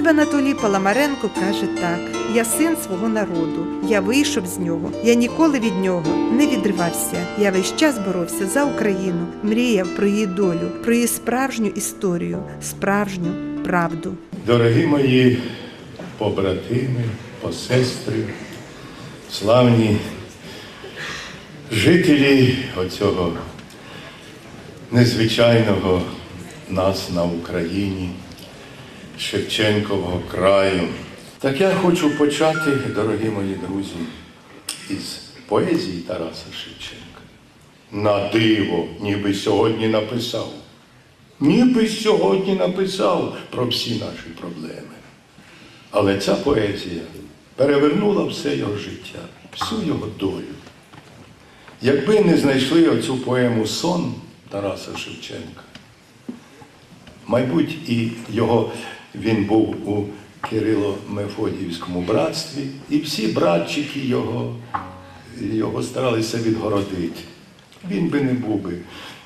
себе Анатолій Паламаренко каже так: я син свого народу, я вийшов з нього, я ніколи від нього не відривався. Я весь час боровся за Україну, мріяв про її долю, про її справжню історію, справжню правду. Дорогі мої побратими, посестри, славні жителі оцього незвичайного нас на Україні, Шевченкового краю. Так я хочу почати, дорогі мої друзі, із поезії Тараса Шевченка. На диво, ніби сьогодні написав ніби сьогодні написав про всі наші проблеми. Але ця поезія перевернула все його життя, всю його долю. Якби не знайшли оцю поему Сон Тараса Шевченка, мабуть, і його він був у Кирило-Мефодіївському братстві, і всі братчики його, його старалися відгородити. Він би не був би,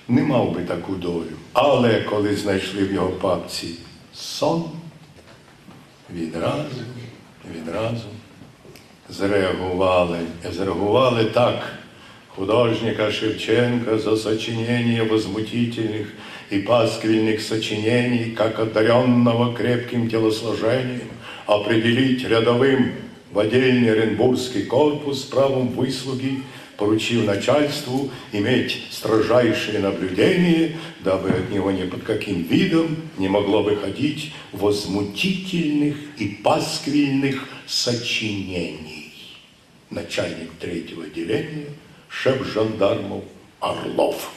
не мав би таку долю. Але коли знайшли в його папці сон, відразу, відразу зреагували. Зреагували так. Художника Шевченка за сочинение возмутительных и пасквильных сочинений, как одаренного крепким телосложением, определить рядовым в отдельный Оренбургский корпус правом выслуги, поручив начальству иметь строжайшее наблюдение, дабы от него ни под каким видом не могло выходить возмутительных и пасквильных сочинений. Начальник третього отделения, шеф жандармов Орлов.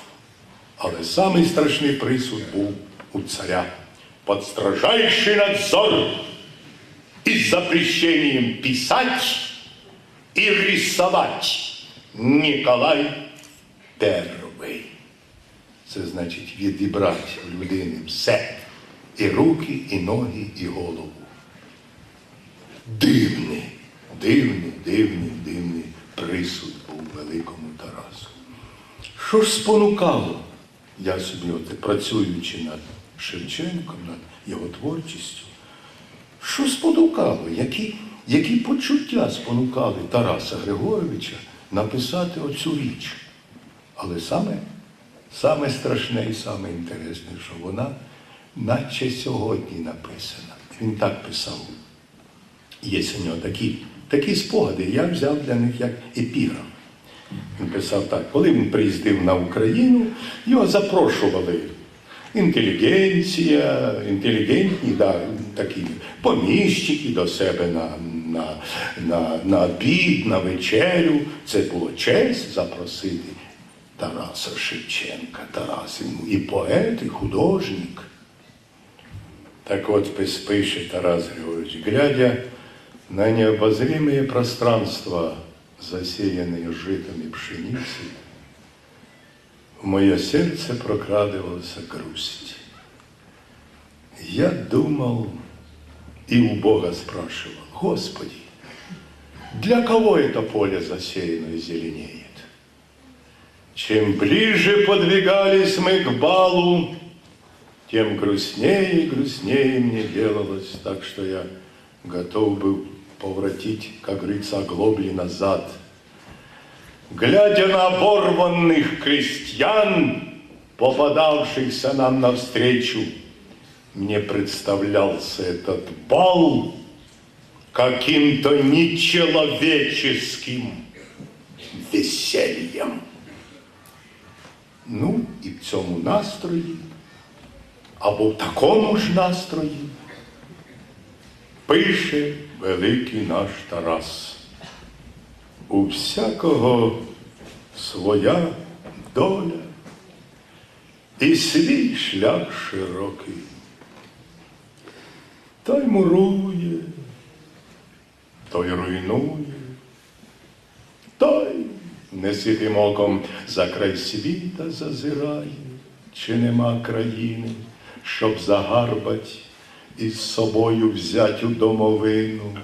Але самий страшний присуд був у царя. Под строжайший надзор и с запрещением писать и рисовать Ніколай Перший. Це значить відібрати в людини все. І руки, і ноги, і голову. Дивний, дивний, дивний, дивний присуд був великому Тарасу. Що ж спонукало? Я собі, от, працюючи над Шевченком, над його творчістю, що спонукало? Які, які почуття спонукали Тараса Григоровича написати оцю річ? Але саме, саме страшне і саме інтересне, що вона наче сьогодні написана. Він так писав. Є у нього такі, такі спогади, я взяв для них як епіграф. Він писав так, коли він приїздив на Україну, його запрошували інтелігенція, інтелігентні, да, такі поміщики до себе на, на, на, на обід, на вечерю. Це було честь запросити Тараса Шевченка. Тарас він і поет, і художник. Так от пише Тарас Григорьевич, глядя на необозримые пространства, засеянные житом и пшеницей, в мое сердце прокрадывалась грусть. Я думал и у Бога спрашивал, Господи, для кого это поле засеяно и зеленеет? Чем ближе подвигались мы к балу, тем грустнее и грустнее мне делалось, так что я готов был поворотить, как говорится, оглобли назад. Глядя на оборванных крестьян, попадавшихся нам навстречу, мне представлялся этот бал каким-то нечеловеческим весельем. Ну, і в цьому настрої або в такому ж настрої пише великий наш Тарас. У всякого своя доля і свій шлях широкий. Той мурує, той руйнує, той неситим оком за край світа зазирає, чи нема країни, щоб загарбать із собою взять у домовину.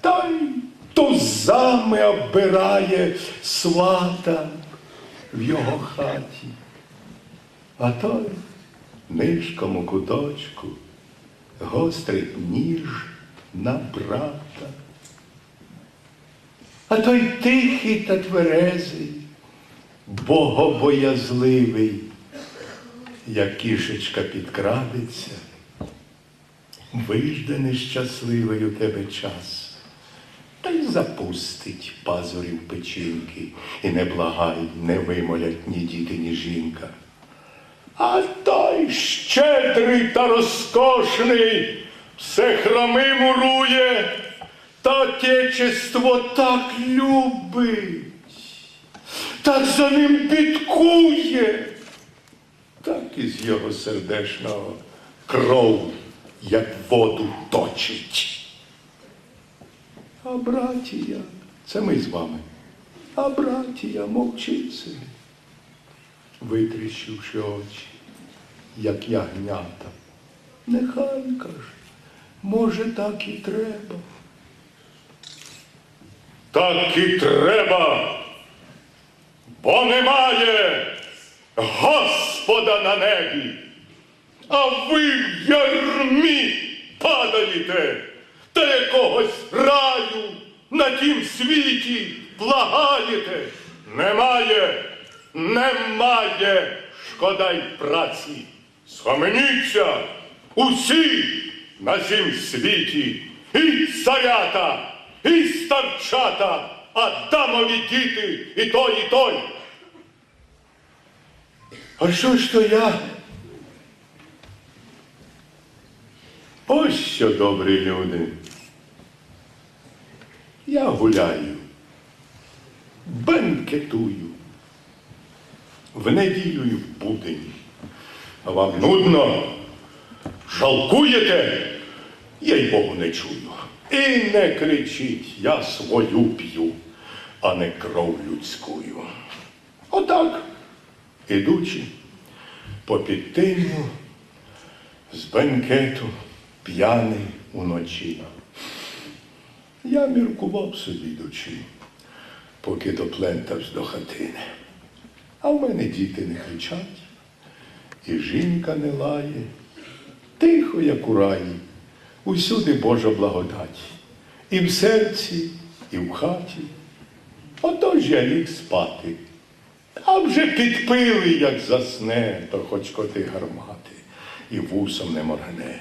Та й тузами оббирає свата в його хаті, а той в нишкому куточку гострий ніж на брата. А той тихий та тверезий, богобоязливий, як кішечка підкрадеться, вижде нещасливий у тебе час, та й запустить пазурів печінки, і не благають, не вимолять ні діти, ні жінка. А той щедрий та розкошний все храми мурує, та отечество так любить, так за ним підкує, так із його сердешного кров, як воду точить. А братія, це ми з вами. А братія мовчить собі витріщивши очі, як ягнята. Нехай каже, може, так і треба. Так і треба, бо немає Господа на небі, а ви в ярмі падаєте та якогось раю на тім світі благаєте. Немає, немає, шкода й праці. Схаменіться усі на цім світі, і царята, і старчата, Адамові діти, і той, і той. А що ж то я? Ось що добрі люди. Я гуляю, бенкетую, в неділю і в будень. А вам нудно, жалкуєте, я й Богу не чую. І не кричіть, я свою п'ю, а не кров людськую. Отак, ідучи по підтиню, з бенкету п'яний уночі. Я міркував собі йдучи, поки доплентавсь до хатини. А в мене діти не кричать, і жінка не лає. Тихо, як у раї, усюди Божа благодать. І в серці, і в хаті. Отож я ліг спати. А вже підпили, як засне, то хоч коти гармати, і вусом не моргне.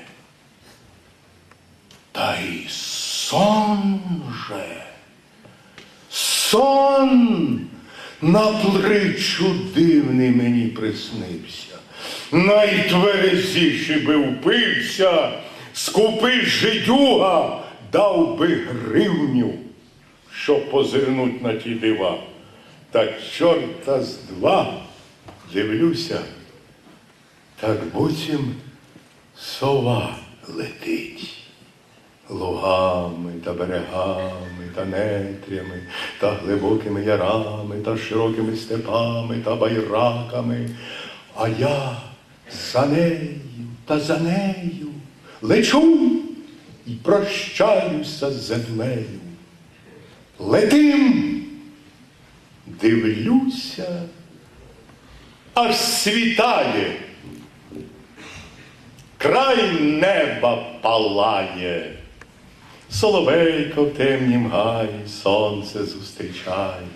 Та й сон же, сон наплечу дивний мені приснився. Найтверезіший би впився, скупий жидюга дав би гривню, щоб позирнуть на ті дива. Та чорта з два дивлюся, так буцім сова летить лугами та берегами, та нетрями, та глибокими ярами, та широкими степами, та байраками. А я за нею та за нею лечу і прощаюся з землею. Летим, дивлюся, аж світає. Край неба палає, соловейко в темнім гаї сонце зустрічає,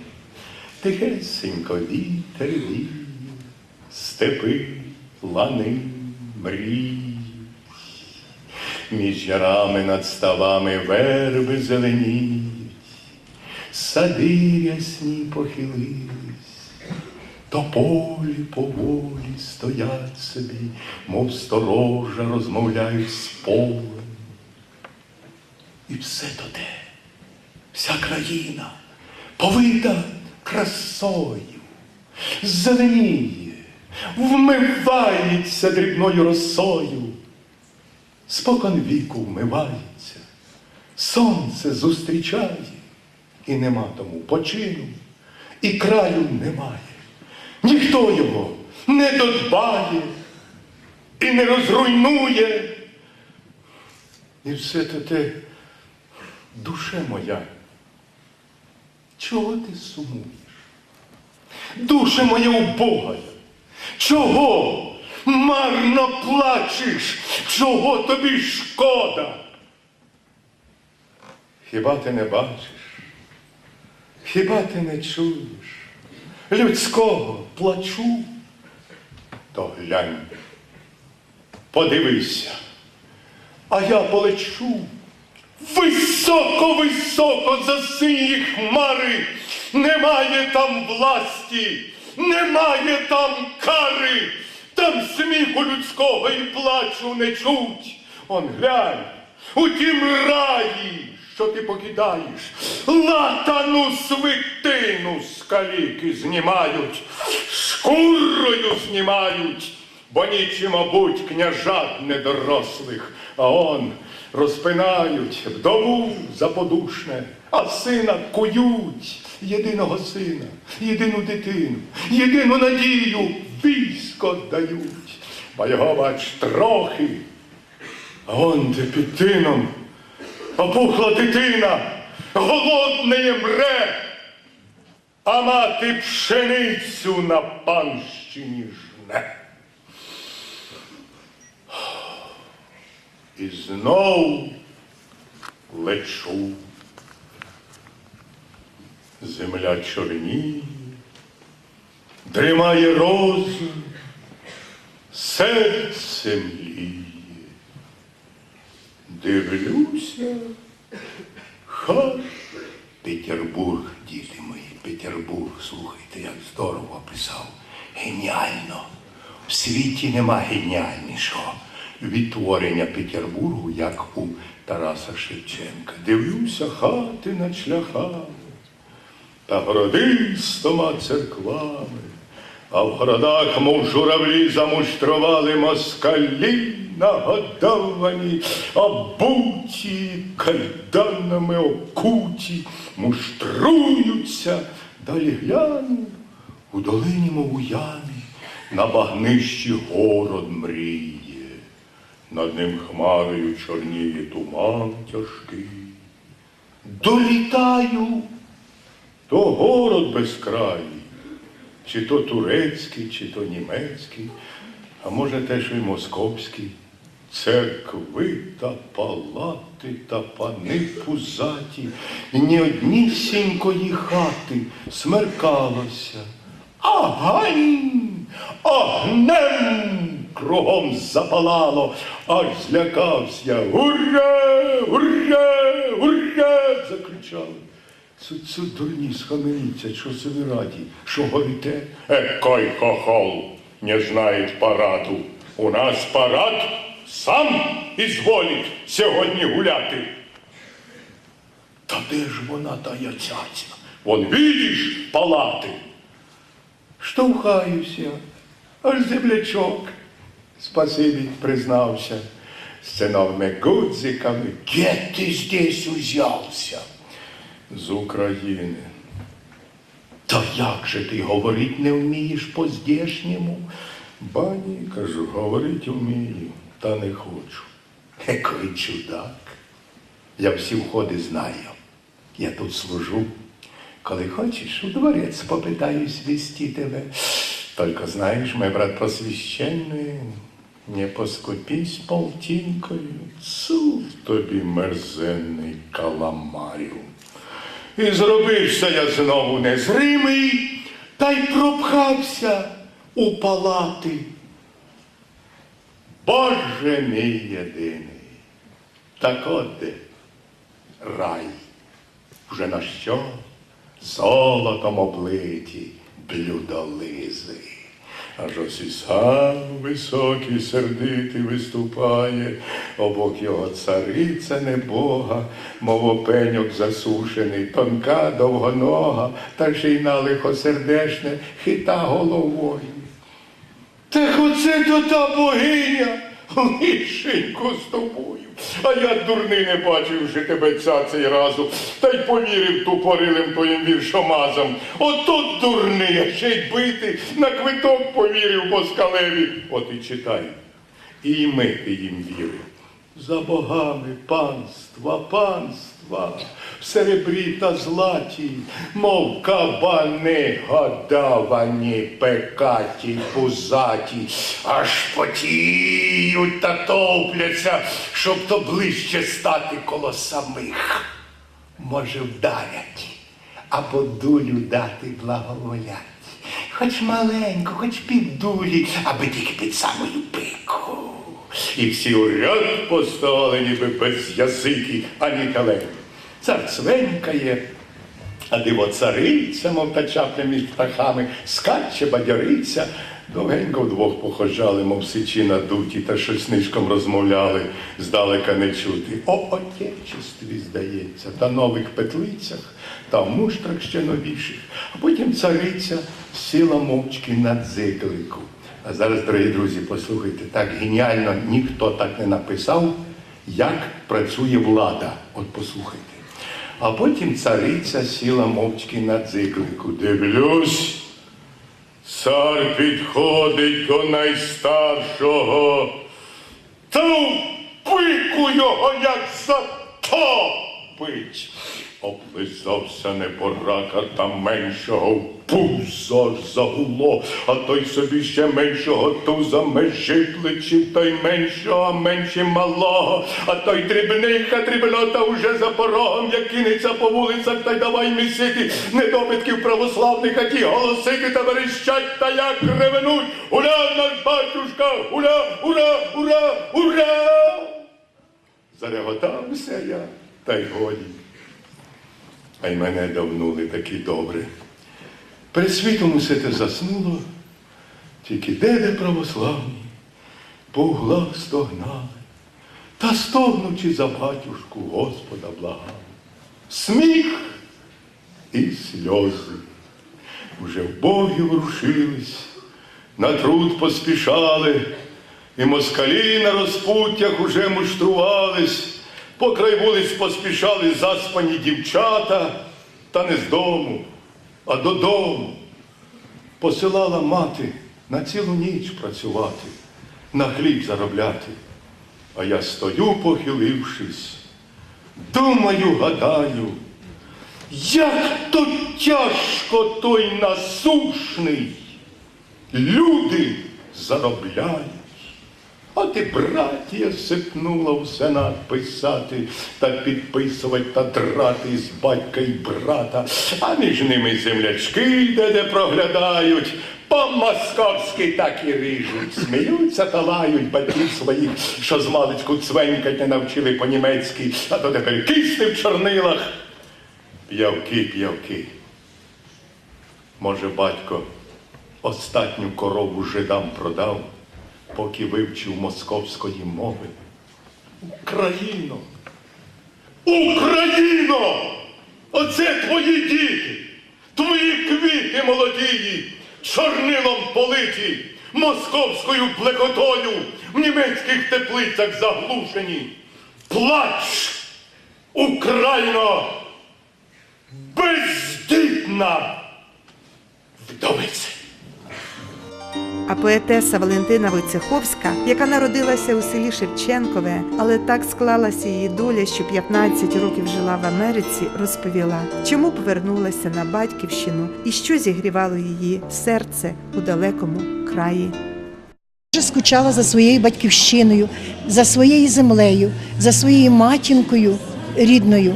тихесенько вітер віє, степи, лани мріють. Між ярами над ставами верби зеленіють, сади ясні похилились, Тополі поволі стоять собі, мов сторожа розмовляють з полем. І все то те, вся країна повита красою, зеленіє, вмивається дрібною росою, спокон віку вмивається, сонце зустрічає, і нема тому почину, і краю немає. Ніхто його не додбає. І не розруйнує. І все то те, душе моя, чого ти сумуєш? Душе моя убогая, чого марно плачеш, чого тобі шкода? Хіба ти не бачиш? Хіба ти не чуєш людського плачу? То глянь, подивися, а я полечу високо-високо за сині хмари. Немає там власті, немає там кари, там сміху людського і плачу не чуть. Он глянь, у тім раї, що ти покидаєш, латану свитину з знімають, шкурою знімають, бо нічим обуть княжат недорослих, а он розпинають вдову заподушне, а сина кують, єдиного сина, єдину дитину, єдину надію військо дають. Бо його бач трохи, а он де під тином опухла дитина, голодне мре, а мати пшеницю на панщині жне. І знов лечу. Земля чорніє, дрімає розум, серце мліє. Дивлюся, ха, Петербург, діти мої, Петербург, слухайте, як здорово писав. Геніально. В світі нема геніальнішого відтворення Петербургу, як у Тараса Шевченка. Дивлюся хати над шляхами та городи з тома церквами, а в городах, мов журавлі, замуштрували москалі нагодовані, обуті, кайданами окуті, муштруються, далі гляну, у долині, мов у ямі, на багнищі город мріє. Над ним хмарою чорніє туман тяжкий. Долітаю, то город безкрайний, чи то турецький, чи то німецький, а може теж і московський. Церкви та палати та пани пузаті, ні однісінької хати смеркалося. Агань! Огнем кругом запалало, аж злякався. я. Ура! Ура! Ура! закричали. Цу, цу дурні схаменіться, що собі раді, що горите? Екой хохол, не знает параду. У нас парад сам ізволить сьогодні гуляти. Та де ж вона тая цяця? Вон видиш палати. Штовхаюся, аж землячок. Спасибі, признався. З циновими гудзиками. Где ти здесь узявся? З України. Та як же ти говорить не вмієш по-здешньому? Бані, кажу, говорить вмію, та не хочу. Який чудак. Я всі входи знаю. Я тут служу. Коли хочеш, у дворець попитаюсь вести тебе. Только знаешь, мой брат посвященный, не поскупись полтинкою, цу тобі мерзенний каламарю. І зробився я знову незримий, та й пропхався у палати. Боже мій єдиний, так от де рай, вже на що золотом облиті блюдолизи. Аж ось і сам високий, сердитий виступає, обок його цариця небога, мов опеньок засушений, тонка, довгонога, та ще й на лихосердешне хита головою. Так оце то та богиня, лишенько з тобою. А я дурний не бачив вже тебе ця цей разу, та й повірив тупорилим твоїм віршомазам. Ото дурний, а ще й бити, на квиток повірив москалеві. От і читай. І ми ти їм вірив. За богами панства, панства, в серебрі та златі, мов кабани годовані, пекаті, пузаті, аж потіють та топляться, щоб то ближче стати коло самих. Може, вдарять, або дулю дати благоволять. Хоч маленьку, хоч півдулі, аби тільки під самою пику. І всі у ряд поставили, ніби без язики, ані калені. Цар цвенькає, а диво цариця, мов та чапля між птахами, скаче, бадяриться. Довгенько вдвох походжали, мов сичі надуті, та щось нишком розмовляли, здалека не чути. О отечестві, здається, та нових петлицях, та в муштрах ще новіших. А потім цариця сіла мовчки на дзиглику. А зараз, дорогі друзі, послухайте, так геніально ніхто так не написав, як працює влада. От послухайте. А потім цариця сіла мовчки на дзиглику. Дивлюсь, цар підходить до найстаршого. Та в пику його як затопить. Облизався неборака та меншого в пузо загуло, а той собі ще меншого туза межі плечів, той меншого, а менші малого, а той дрібниха дрібнота уже за порогом, як кинеться по вулицях, та й давай місити недобитків православних, а ті голосики та верещать, та як ревенуть. Ура, наш батюшка! Ура, ура, ура, ура! Зареготався я, та й годі. А й мене давнули такі добре. Перед світом усе те заснуло, тільки де де православні, по углах стогнали, та стогнучи за батюшку Господа благали. Сміх і сльози. Уже в боги врушились, на труд поспішали, і москалі на розпуттях уже муштрувались, по край вулиць поспішали заспані дівчата, та не з дому, а додому. Посилала мати на цілу ніч працювати, на хліб заробляти. А я стою, похилившись, думаю, гадаю, як то тяжко той насушний. Люди заробляють. От і братія сипнула в сенат писати та підписувати та драти з батька й брата, а між ними землячки де-де проглядають. По-московськи так і рижуть, сміються та лають батьків своїх, що з маличку цвенькать не навчили по-німецьки, а то тепер кисти в чорнилах. П'явки, п'явки. Може, батько остатню корову жидам продав, поки вивчив московської мови. Україно! Україно! Оце твої діти, твої квіти молодії, чорнилом политі, московською плекотою в німецьких теплицях заглушені. Плач, Україно! Бездітна вдовиця! А поетеса Валентина Войцеховська, яка народилася у селі Шевченкове, але так склалася її доля, що 15 років жила в Америці, розповіла, чому повернулася на батьківщину і що зігрівало її серце у далекому краї. Дуже скучала за своєю батьківщиною, за своєю землею, за своєю матінкою рідною.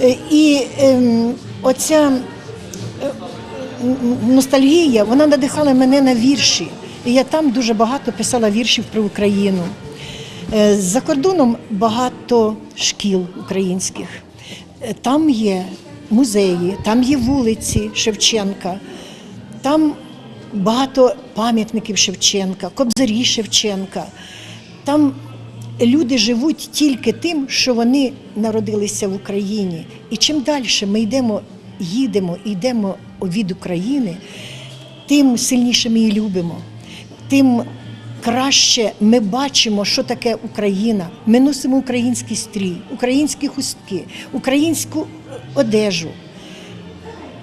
Е, І ем, оця ностальгія, вона надихала мене на вірші. І я там дуже багато писала віршів про Україну. Е, За кордоном багато шкіл українських. Е, Там є музеї, там є вулиці Шевченка, там багато пам'ятників Шевченка, кобзарі Шевченка. Там люди живуть тільки тим, що вони народилися в Україні. І чим далі ми йдемо, їдемо, йдемо від України, тим сильніше ми її любимо, тим краще ми бачимо, що таке Україна. Ми носимо український стрій, українські хустки, українську одежу,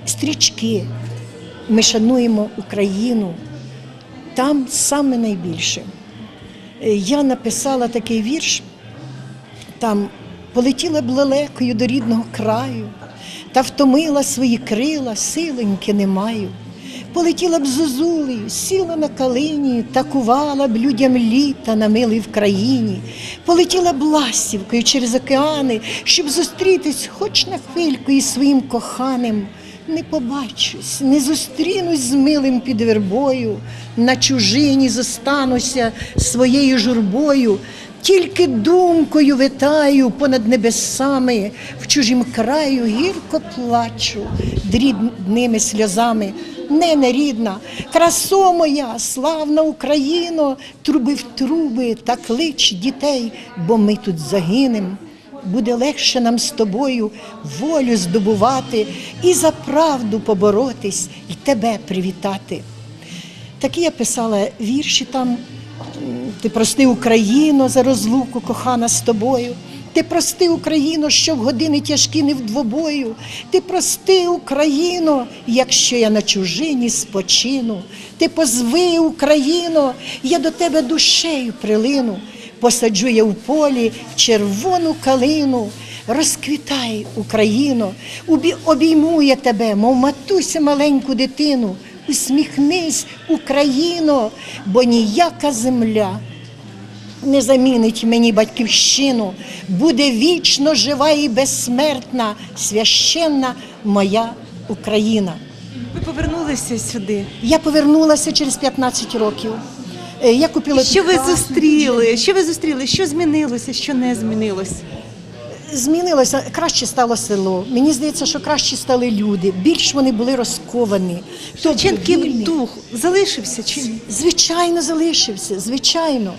стрічки. Ми шануємо Україну там саме найбільше. Я написала такий вірш там полетіла б лелекою до рідного краю, та втомила свої крила, силеньки не маю. Полетіла б зозулею, сіла на калині, такувала б людям літа на милій в країні. Полетіла б ластівкою через океани, щоб зустрітись хоч на хвильку із своїм коханим. Не побачусь, не зустрінусь з милим під вербою, на чужині зостануся своєю журбою, тільки думкою витаю понад небесами, в чужім краю гірко плачу дрібними сльозами. Не нерідна, красо моя, славна Україно, труби в труби та клич дітей, бо ми тут загинем буде легше нам з тобою волю здобувати і за правду поборотись, і тебе привітати. Такі я писала вірші там. Ти прости Україно за розлуку, кохана з тобою. Ти прости Україно, що в години тяжкі не в двобою. Ти прости Україно, якщо я на чужині спочину. Ти позви Україно, я до тебе душею прилину. Посаджу я в полі червону калину. Розквітай, Україно, убі- обійму я тебе, мов матуся маленьку дитину. Усміхнись, Україно, бо ніяка земля не замінить мені батьківщину, буде вічно жива і безсмертна, священна моя Україна. Ви повернулися сюди. Я повернулася через 15 років. Е, Я купила Що ви зустріли? Що ви зустріли? Що змінилося? Що не змінилось? Змінилося, краще стало село. Мені здається, що краще стали люди. Більш вони були розковані. Тобто Шевченків вільні. дух залишився чи ні? Звичайно, залишився, звичайно.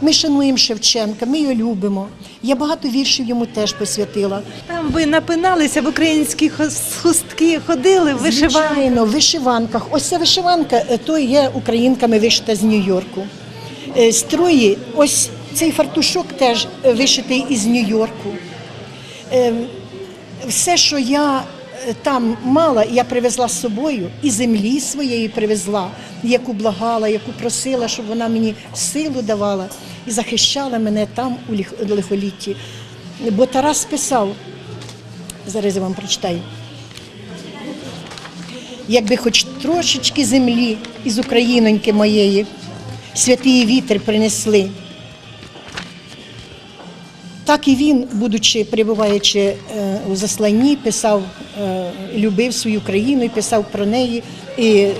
Ми шануємо Шевченка, ми його любимо. Я багато віршів йому теж посвятила. Там ви напиналися в українські хустки, ходили в вишиванках. Звичайно, в вишиванках. Ось ця вишиванка, е, то є українками вишита з Нью-Йорку. Е, Строї, ось цей фартушок теж е, вишитий із Нью-Йорку. Е, Все, що я е, там мала, я привезла з собою, і землі своєї привезла, яку благала, яку просила, щоб вона мені силу давала і захищала мене там у лихолітті. Бо Тарас писав, зараз я вам прочитаю. Якби хоч трошечки землі із Україноньки моєї, святий вітер принесли. Так і він, будучи, перебуваючи е, у засланні, писав, е, любив свою країну і писав про неї, і е,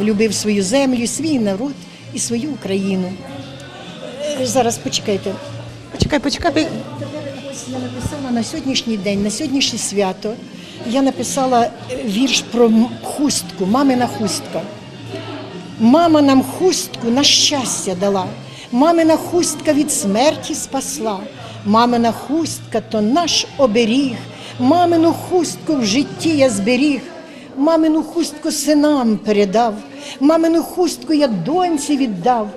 любив свою землю, свій народ і свою Україну. Зараз почекайте. Почекай, почекай. я написала на сьогоднішній день, на сьогоднішнє свято. Я написала вірш про хустку, мамина хустка. Мама нам хустку на щастя дала, мамина хустка від смерті спасла, мамина хустка то наш оберіг, мамину хустку в житті я зберіг, мамину хустку синам передав, мамину хустку я доньці віддав,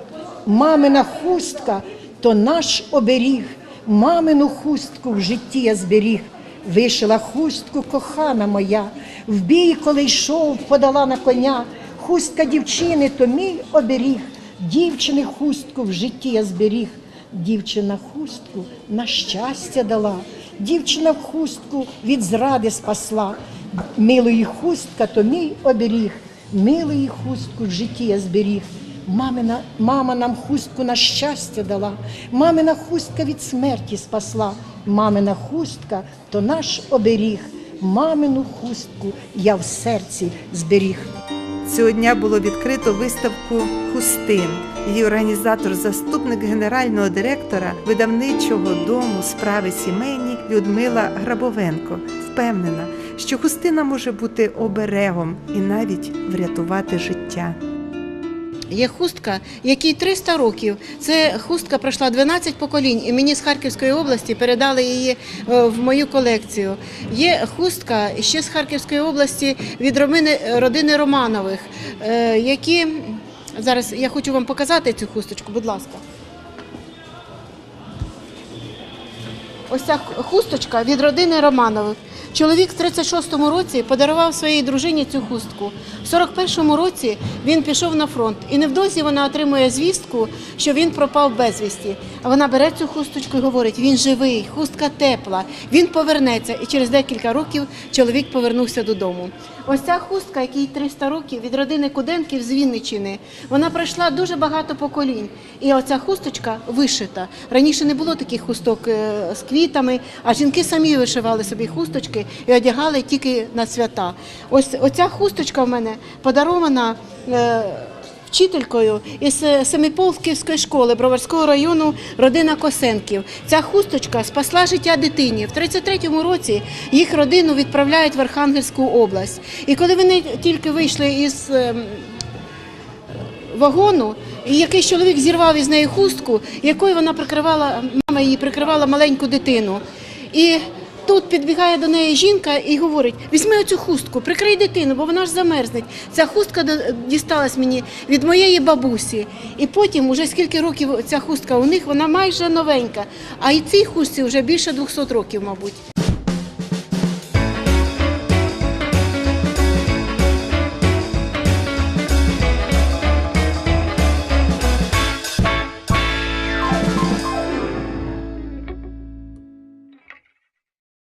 мамина хустка то наш оберіг, мамину хустку в житті я зберіг. Вишила хустку, кохана моя, в бій, коли йшов, подала на коня. Хустка дівчини то мій оберіг, дівчини хустку в житті я зберіг. Дівчина хустку на щастя дала, дівчина в хустку від зради спасла. Милої хустка то мій оберіг, милої хустку в житті я зберіг. Мамина, мама нам хустку на щастя дала, мамина хустка від смерті спасла, мамина хустка то наш оберіг, мамину хустку я в серці зберіг. Цього дня було відкрито виставку Хустин. Її організатор, заступник генерального директора видавничого дому справи сімейні Людмила Грабовенко впевнена, що хустина може бути оберегом і навіть врятувати життя. Є хустка, якій 300 років. Це хустка пройшла 12 поколінь, і мені з Харківської області передали її е, в мою колекцію. Є хустка ще з Харківської області від родини, родини Романових, е, які зараз я хочу вам показати цю хусточку, будь ласка. ось ця хусточка від родини Романових. Чоловік в 36-му році подарував своїй дружині цю хустку. В 41-му році він пішов на фронт, і невдовзі вона отримує звістку, що він пропав безвісті. А вона бере цю хусточку і говорить: він живий, хустка тепла, він повернеться. І через декілька років чоловік повернувся додому. Ось ця хустка, якій 300 років від родини Куденків з Вінничини, вона пройшла дуже багато поколінь. І оця хусточка вишита. Раніше не було таких хусток е, з квітами, а жінки самі вишивали собі хусточки і одягали тільки на свята. Ось оця хусточка в мене подарована. Е, Вчителькою із е, Семиполківської школи Броварського району родина Косенків. Ця хусточка спасла життя дитині. В 33-му році їх родину відправляють в Архангельську область. І коли вони тільки вийшли із ем, вагону, і якийсь чоловік зірвав із неї хустку, якою вона прикривала, мама її прикривала маленьку дитину. І тут підбігає до неї жінка і говорить: візьми оцю хустку, прикрий дитину, бо вона ж замерзнеть. Ця хустка дісталась мені від моєї бабусі. І потім, уже скільки років ця хустка у них, вона майже новенька. А і цій хустці вже більше 200 років, мабуть.